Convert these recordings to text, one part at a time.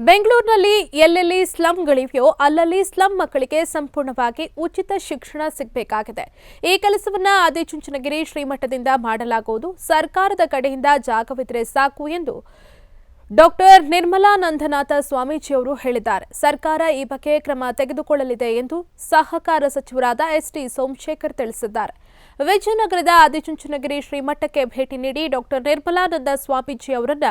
ಬೆಂಗಳೂರಿನಲ್ಲಿ ಎಲ್ಲೆಲ್ಲಿ ಸ್ಲಂಗಳಿವೆಯೋ ಅಲ್ಲಲ್ಲಿ ಸ್ಲಂ ಮಕ್ಕಳಿಗೆ ಸಂಪೂರ್ಣವಾಗಿ ಉಚಿತ ಶಿಕ್ಷಣ ಸಿಗಬೇಕಾಗಿದೆ. ಈ ಕೆಲಸವನ್ನ ಆದಿಚುಂಚನಗಿರಿ ಶ್ರೀಮಠದಿಂದ ಮಾಡಲಾಗುವುದು. ಸರ್ಕಾರದ ಕಡೆಯಿಂದ ಜಾಗವಿದ್ರೆ ಸಾಕು ಎಂದು ಡಾಕ್ಟರ್ ನಿರ್ಮಲಾನಂದನಾಥ ಸ್ವಾಮೀಜಿಯವರು ಹೇಳಿದ್ದಾರೆ. ಸರ್ಕಾರ ಈ ಬಗ್ಗೆ ಕ್ರಮ ತೆಗೆದುಕೊಳ್ಳಲಿದೆ ಎಂದು ಸಹಕಾರ ಸಚಿವರಾದ ಎಸ್ಟಿ ಸೋಮಶೇಖರ್ ತಿಳಿಸಿದ್ದಾರೆ. ವಿಜಯನಗರದ ಆದಿಚುಂಚನಗಿರಿ ಶ್ರೀಮಠಕ್ಕೆ ಭೇಟಿ ನೀಡಿ ಡಾಕ್ಟರ್ ನಿರ್ಮಲಾನಂದ ಸ್ವಾಮೀಜಿ ಅವರನ್ನ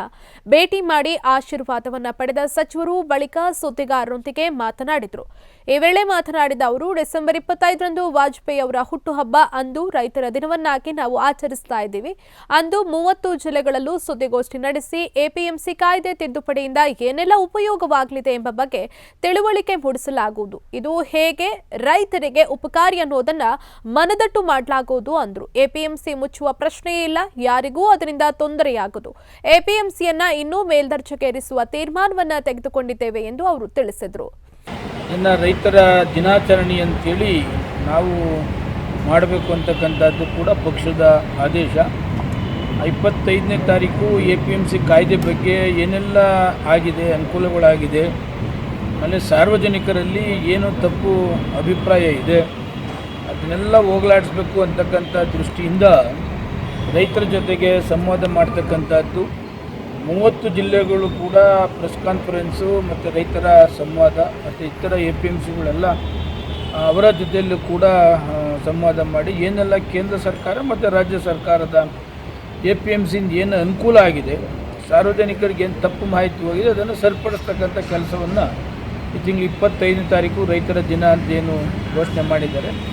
ಭೇಟಿ ಮಾಡಿ ಆಶೀರ್ವಾದವನ್ನ ಪಡೆದ ಸಚಿವರು ಬಳಿಕ ಸುದ್ದಿಗಾರರೊಂದಿಗೆ ಮಾತನಾಡಿದರು. ಈ ವೇಳೆ ಮಾತನಾಡಿದ ಅವರು, ಡಿಸೆಂಬರ್ ಇಪ್ಪತ್ತೈದರಂದು ವಾಜಪೇಯಿ ಅವರ ಹುಟ್ಟುಹಬ್ಬ. ಅಂದು ರೈತರ ದಿನವನ್ನಾಗಿ ನಾವು ಆಚರಿಸ್ತಾ ಇದ್ದೀವಿ. ಅಂದು ಮೂವತ್ತು ಜಿಲ್ಲೆಗಳಲ್ಲೂ ಸುದ್ದಿಗೋಷ್ಠಿ ನಡೆಸಿ ಎಪಿಎಂಸಿ ಕಾಯ್ದೆ ತಿದ್ದುಪಡಿಯಿಂದ ಏನೆಲ್ಲ ಉಪಯೋಗವಾಗಲಿದೆ ಎಂಬ ಬಗ್ಗೆ ತಿಳುವಳಿಕೆ ಮೂಡಿಸಲಾಗುವುದು. ಇದು ಹೇಗೆ ರೈತರಿಗೆ ಉಪಕಾರಿ ಅನ್ನೋದನ್ನ ಮನದಟ್ಟು ಮಾಡಲಾಗುವುದು ಅಂದ್ರು. ಎಪಿಎಂಸಿ ಮುಚ್ಚುವ ಪ್ರಶ್ನೆಯೇ ಇಲ್ಲ, ಯಾರಿಗೂ ಅದರಿಂದ ತೊಂದರೆಯಾಗದು. ಎಪಿಎಂಸಿಯನ್ನ ಇನ್ನೂ ಮೇಲ್ದರ್ಜೆಗೇರಿಸುವ ತೀರ್ಮಾನವನ್ನು ತೆಗೆದುಕೊಂಡಿದ್ದೇವೆ ಎಂದು ಅವರು ತಿಳಿಸಿದರು. ಇನ್ನು ರೈತರ ದಿನಾಚರಣೆ ಅಂತೇಳಿ ನಾವು ಮಾಡಬೇಕು ಅಂತಕ್ಕಂಥದ್ದು ಕೂಡ ಪಕ್ಷದ ಆದೇಶ. ಇಪ್ಪತ್ತೈದನೇ ತಾರೀಕು ಎ ಪಿ ಎಂ ಸಿ ಕಾಯ್ದೆ ಬಗ್ಗೆ ಏನೆಲ್ಲ ಆಗಿದೆ, ಅನುಕೂಲಗಳಾಗಿದೆ, ಆಮೇಲೆ ಸಾರ್ವಜನಿಕರಲ್ಲಿ ಏನು ತಪ್ಪು ಅಭಿಪ್ರಾಯ ಇದೆ ಅದನ್ನೆಲ್ಲ ಹೋಗಲಾಡಿಸ್ಬೇಕು ಅಂತಕ್ಕಂಥ ದೃಷ್ಟಿಯಿಂದ ರೈತರ ಜೊತೆಗೆ ಸಂವಾದ ಮಾಡ್ತಕ್ಕಂಥದ್ದು. ಮೂವತ್ತು ಜಿಲ್ಲೆಗಳು ಕೂಡ ಪ್ರೆಸ್ ಕಾನ್ಫರೆನ್ಸು ಮತ್ತು ರೈತರ ಸಂವಾದ, ಮತ್ತು ಇತರ ಎ ಪಿ ಎಂ ಸಿಗಳೆಲ್ಲ ಅವರ ಜೊತೆಯಲ್ಲೂ ಕೂಡ ಸಂವಾದ ಮಾಡಿ ಏನೆಲ್ಲ ಕೇಂದ್ರ ಸರ್ಕಾರ ಮತ್ತು ರಾಜ್ಯ ಸರ್ಕಾರದ ಎ ಪಿ ಎಂ ಸಿಯಿಂದ ಏನು ಅನುಕೂಲ ಆಗಿದೆ, ಸಾರ್ವಜನಿಕರಿಗೆ ಏನು ತಪ್ಪು ಮಾಹಿತಿ ಹೋಗಿದೆ, ಅದನ್ನು ಸರಿಪಡಿಸ್ತಕ್ಕಂಥ ಕೆಲಸವನ್ನು ಈ ತಿಂಗಳು ಇಪ್ಪತ್ತೈದನೇ ತಾರೀಕು ರೈತರ ದಿನ ಅಂತ ಏನು ಘೋಷಣೆ ಮಾಡಿದ್ದಾರೆ.